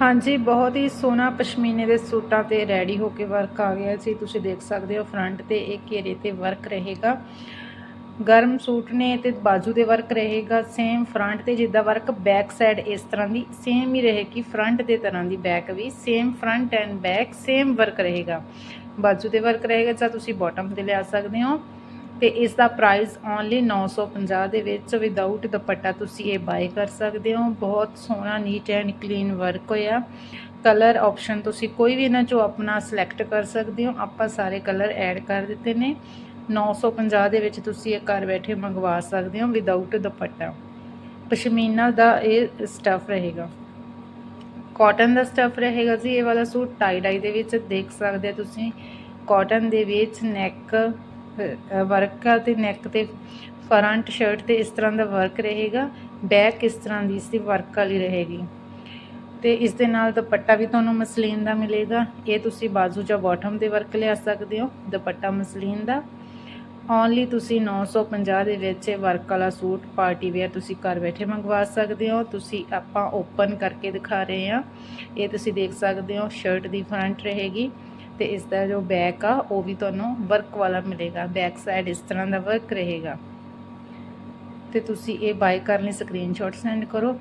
ਹਾਂਜੀ, ਬਹੁਤ ਹੀ ਸੋਹਣਾ ਪਸ਼ਮੀਨੇ ਦੇ ਸੂਟਾਂ ਤੇ ਰੈਡੀ ਹੋ ਕੇ ਵਰਕ ਆ ਗਿਆ ਸੀ। ਤੁਸੀਂ ਦੇਖ ਸਕਦੇ ਹੋ ਫਰੰਟ ਤੇ ਇਹ ਘੇਰੇ ਤੇ ਵਰਕ ਰਹੇਗਾ। ਗਰਮ ਸੂਟ ਨੇ ਤੇ ਬਾਜੂ ਦੇ ਵਰਕ ਰਹੇਗਾ। ਸੇਮ ਫਰੰਟ ਤੇ ਜਿੱਦਾਂ ਵਰਕ ਬੈਕ ਸਾਈਡ ਇਸ ਤਰ੍ਹਾਂ ਦੀ ਸੇਮ ਹੀ ਰਹੇਗੀ। ਫਰੰਟ ਦੇ ਤਰ੍ਹਾਂ ਦੀ back we same front and back same work ਰਹੇਗਾ। ਬਾਜੂ ਦੇ ਵਰਕ ਰਹੇਗਾ ਜਾਂ ਤੁਸੀਂ ਬਾਟਮ ਤੇ ਲਿਆ ਸਕਦੇ ਹੋ। ਤੇ ਇਸ ਦਾ ਪ੍ਰਾਈਸ ਓਨਲੀ 950 ਦੇ ਵਿੱਚ ਵਿਦਆਊਟ ਦੁਪੱਟਾ ਤੁਸੀਂ ਇਹ ਬਾਏ ਕਰ ਸਕਦੇ ਹੋ। ਬਹੁਤ ਸੋਹਣਾ ਨੀਟ ਐਂਡ ਕਲੀਨ ਵਰਕ ਹੋਇਆ। ਕਲਰ ਆਪਸ਼ਨ ਤੁਸੀਂ ਕੋਈ ਵੀ ਇਹਨਾਂ ਚੋਂ ਆਪਣਾ ਸਿਲੈਕਟ ਕਰ ਸਕਦੇ ਹੋ। ਆਪਾਂ ਸਾਰੇ ਕਲਰ ਐਡ ਕਰ ਦਿੱਤੇ ਨੇ। 950 ਦੇ ਵਿੱਚ ਤੁਸੀਂ ਇਹ ਘਰ ਬੈਠੇ ਮੰਗਵਾ ਸਕਦੇ ਹੋ ਵਿਦਆਊਟ ਦੁਪੱਟਾ। ਪਸ਼ਮੀਨਾ ਦਾ ਇਹ ਸਟਫ ਰਹੇਗਾ। ਕਾਟਨ ਦਾ ਸਟਫ ਰਹੇਗਾ ਜੀ। ਇਹ ਵਾਲਾ ਸੂਟ ਟਾਈ ਡਾਈ ਦੇ ਵਿੱਚ ਦੇਖ ਸਕਦੇ ਹੋ ਤੁਸੀਂ। ਕਾਟਨ ਦੇ ਵਿੱਚ ਨੈਕ ਵਰਕ ਆ ਤੇ ਨੈਕ ਤੇ ਫਰੰਟ ਸ਼ਰਟ ਤੇ ਇਸ ਤਰ੍ਹਾਂ ਦਾ ਵਰਕ ਰਹੇਗਾ ਬੈਕ ਇਸ ਤਰ੍ਹਾਂ ਦੀ ਇਸ ਦੀ ਵਰਕ ਵਾਲੀ ਰਹੇਗੀ। ਤੇ ਇਸ ਦੇ ਨਾਲ ਦੁਪੱਟਾ ਵੀ ਤੁਹਾਨੂੰ ਮਸਲੀਨ ਦਾ ਮਿਲੇਗਾ। ਇਹ ਤੁਸੀਂ ਬਾਜ਼ੂ ਜਾਂ ਬਾਟਮ ਦੇ ਵਰਕ ਲਿਆ ਸਕਦੇ ਹੋ, ਦੁਪੱਟਾ ਮਸਲੀਨ ਦਾ। ਓਨਲੀ ਤੁਸੀਂ 950 ਦੇ ਵਿੱਚ ਵਰਕ ਵਾਲਾ ਸੂਟ ਪਾਰਟੀ ਵੇਅਰ ਤੁਸੀਂ ਘਰ ਬੈਠੇ ਮੰਗਵਾ ਸਕਦੇ ਹੋ। ਤੁਸੀਂ ਆਪਾਂ ਓਪਨ ਕਰਕੇ ਦਿਖਾ ਰਹੇ ਹਾਂ। ਇਹ ਤੁਸੀਂ ਦੇਖ ਸਕਦੇ ਹੋ ਸ਼ਰਟ ਦੀ ਫਰੰਟ ਰਹੇਗੀ। ਤੇ ਇਸ ਦਾ ਜੋ ਬੈਕ ਆ, ਉਹ ਵੀ ਤੁਹਾਨੂੰ ਵਰਕ ਵਾਲਾ ਮਿਲੇਗਾ। ਬੈਕ ਸਾਈਡ ਇਸ ਤਰ੍ਹਾਂ ਦਾ ਵਰਕ ਰਹੇਗਾ। ਤੇ ਤੁਸੀਂ ਇਹ ਬਾਈ ਕਰਨ ਲਈ ਸਕਰੀਨਸ਼ਾਟ ਸੈਂਡ ਕਰੋ।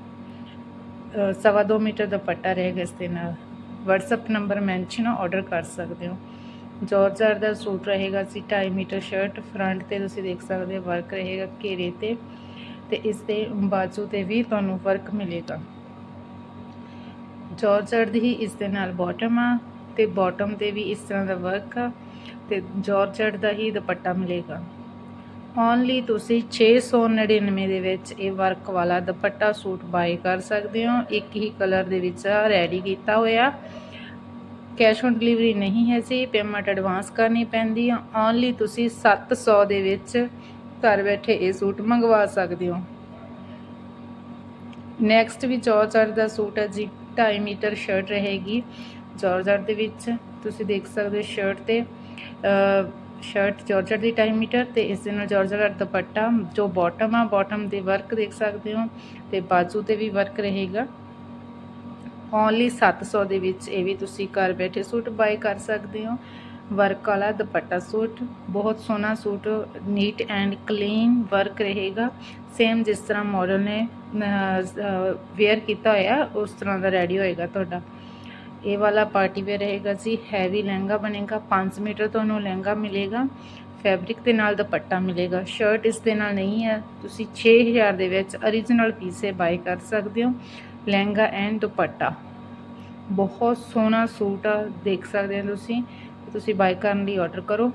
ਸਵਾ ਦੋ ਮੀਟਰ ਦੁਪੱਟਾ ਰਹੇਗਾ ਇਸ ਦੇ ਨਾਲ। WhatsApp ਨੰਬਰ ਮੈਂਸ਼ਨ ਆਰਡਰ ਕਰ ਸਕਦੇ ਹੋ। ਜਾਰਜਟ ਦਾ ਸੂਟ ਰਹੇਗਾ ਸੀ 2.5 ਮੀਟਰ ਸ਼ਰਟ ਫਰੰਟ ਤੇ ਤੁਸੀਂ ਦੇਖ ਸਕਦੇ ਹੋ ਵਰਕ ਰਹੇਗਾ ਘੇਰੇ ਤੇ। ਤੇ ਇਸ ਦੇ ਬਾਜੂ ਤੇ ਵੀ ਤੁਹਾਨੂੰ ਵਰਕ ਮਿਲੇਗਾ। ਜਾਰਜਟ ਦੀ ਹੀ ਇਸ ਦੇ ਨਾਲ ਬਾਟਮ ਆ। ਤੇ ਬਾਟਮ ਤੇ ਵੀ ਇਸ ਤਰ੍ਹਾਂ ਦਾ ਵਰਕ ਆ ਤੇ ਜਾਰਜਟ ਦਾ ਹੀ ਦੁਪੱਟਾ ਮਿਲੇਗਾ। ਓਨਲੀ ਤੁਸੀਂ 699 ਦੇ ਵਿੱਚ ਇਹ ਵਰਕ ਵਾਲਾ ਦੁਪੱਟਾ ਸੂਟ ਬਾਈ ਕਰ ਸਕਦੇ ਹੋ। ਇੱਕ ਹੀ ਕਲਰ ਦੇ ਵਿੱਚ ਰੈਡੀ ਕੀਤਾ ਹੋਇਆ। ਕੈਸ਼ ਔਨ ਡਿਲੀਵਰੀ ਨਹੀਂ ਹੈ ਜੀ ਪੇਮੈਂਟ ਐਡਵਾਂਸ ਕਰਨੀ ਪੈਂਦੀ ਆ। ਓਨਲੀ ਤੁਸੀਂ 700 ਦੇ ਵਿੱਚ ਘਰ ਬੈਠੇ ਇਹ ਸੂਟ ਮੰਗਵਾ ਸਕਦੇ ਹੋ। ਨੈਕਸਟ ਵੀ ਜੋਰਜਟ ਦਾ ਸੂਟ ਹੈ ਜੀ 2.5 ਮੀਟਰ ਸ਼ਰਟ ਰਹੇਗੀ। ਜੋਰਜਟ ਦੇ ਵਿੱਚ ਤੁਸੀਂ ਦੇਖ ਸਕਦੇ ਹੋ ਸ਼ਰਟ ਤੇ ਸ਼ਰਟ ਜੋਰਜਟ ਦੀ 2.5 ਮੀਟਰ ਤੇ ਇਸ ਦੇ ਨਾਲ ਜੋਰਜਟ ਦੁਪੱਟਾ, ਜੋ ਬਾਟਮ ਆ ਬਾਟਮ ਦੇ ਵਰਕ ਦੇਖ ਸਕਦੇ ਹੋ ਤੇ ਬਾਜੂ ਤੇ ਵੀ ਵਰਕ ਰਹੇਗਾ। ਓਨਲੀ 700 ਦੇ ਵਿੱਚ ਇਹ ਵੀ ਤੁਸੀਂ ਘਰ ਬੈਠੇ ਸੂਟ ਬਾਈ ਕਰ ਸਕਦੇ ਹੋ। ਵਰਕ ਵਾਲਾ ਦੁਪੱਟਾ ਸੂਟ ਬਹੁਤ ਸੋਹਣਾ suit neat and clean work ਰਹੇਗਾ। ਸੇਮ ਜਿਸ ਤਰ੍ਹਾਂ ਮਾਡਲ ਨੇ ਵੇਅਰ ਕੀਤਾ ਹੋਇਆ, ਉਸ ਤਰ੍ਹਾਂ ਦਾ ਰੈਡੀ ਹੋਏਗਾ ਤੁਹਾਡਾ। ਇਹ ਵਾਲਾ ਪਾਰਟੀ ਵੇਅਰ ਰਹੇਗਾ ਜੀ ਹੈਵੀ ਲਹਿੰਗਾ ਬਣੇਗਾ 5 ਮੀਟਰ ਤੁਹਾਨੂੰ ਲਹਿੰਗਾ ਮਿਲੇਗਾ ਫੈਬਰਿਕ ਦੇ ਨਾਲ ਦੁਪੱਟਾ ਮਿਲੇਗਾ ਸ਼ਰਟ ਇਸ ਦੇ ਨਾਲ ਨਹੀਂ ਹੈ, ਤੁਸੀਂ 6000 ਦੇ ਵਿੱਚ origignal ਪੀਸੇ ਬਾਈ ਕਰ ਸਕਦੇ ਹੋ, ਲਹਿੰਗਾ ਐਂਡ ਦੁਪੱਟਾ। ਬਹੁਤ ਸੋਹਣਾ ਸੂਟ ਆ, ਦੇਖ ਸਕਦੇ ਹੋ ਤੁਸੀਂ ਤੁਸੀਂ ਬਾਈ ਕਰਨ ਲਈ ਆਰਡਰ ਕਰੋ।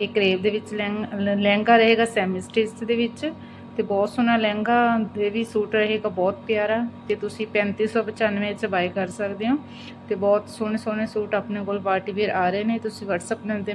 ਇਹ ਕਰੇਵ ਦੇ ਵਿੱਚ ਲਹਿੰ- ਲਹਿੰਗਾ ਰਹੇਗਾ ਸੈਮੀ ਸਟਿਚ ਦੇ ਵਿੱਚ ਤੇ ਬਹੁਤ ਸੋਹਣਾ ਲਹਿੰਗਾ ਦੇ ਵੀ ਸੂਟ ਰਹੇਗਾ ਬਹੁਤ ਪਿਆਰਾ, ਤੇ ਤੁਸੀਂ 3595 'ਚ ਬਾਈ ਕਰ ਸਕਦੇ ਹੋ, ਤੇ ਬਹੁਤ ਸੋਹਣੇ ਸੋਹਣੇ ਸੂਟ ਆਪਣੇ ਕੋਲ ਪਾਰਟੀ ਵੇਅਰ ਆ ਰਹੇ ਨੇ, ਤੁਸੀਂ WhatsApp ਨੰਬਰ ਤੇ